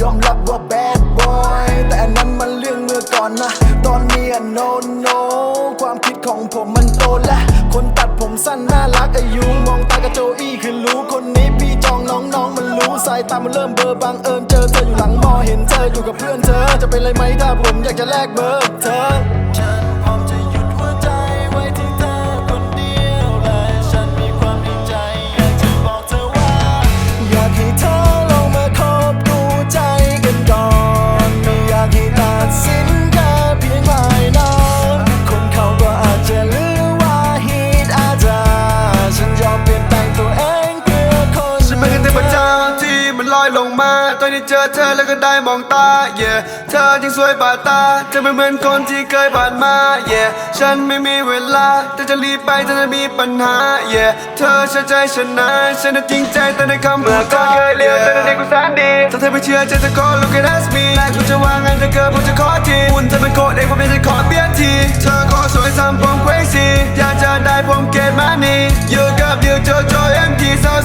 ยอมรับว่าแบดบอยแต่อันนั้นมันเรื่องเมื่อก่อนนะ ตอนนี้อะ no no ความคิดของผมมันโตและ คนตัดผมสั้นน่ารักอายุมองตากระโจอี้คือรู้คนนี้พี่จองน้องๆมันรู้สายตามันเริ่มเบอร์บังเอิญเจอเธออยู่หลังมอเห็นเธออยู่กับเพื่อนเธอ จะเป็นไรไหมถ้าผมอยากจะแลกเบอร์เธอ อยลงมาตอนที่เจอเธอแล้วก็ได้มองตา yeah เธอจึงสวยบาดตาเธอไม่เหมือนคนที่เคยผ่านมา yeah ฉันไม่มีเวลาแต่จะรีบไปถ้าจะมีปัญหา yeah เธอเชื่อใจฉันนะฉันน่ะจริงใจแต่ในคำพูดก็เคยเลี้ยวแต่ในใจกูแสนดีถ้าเธอไม่เชื่อใจจะขอ look at us me และกูจะว่าไงถ้าเกิดผมจะขอทีคุณเธอเป็นโคตรเองผมอยากจะขอเปลี่ยนทีเธอก็สวยซ้ำผม crazy อยากจะได้ผมเกตมานี่อยู่กับเดียวโจโจ MT สาว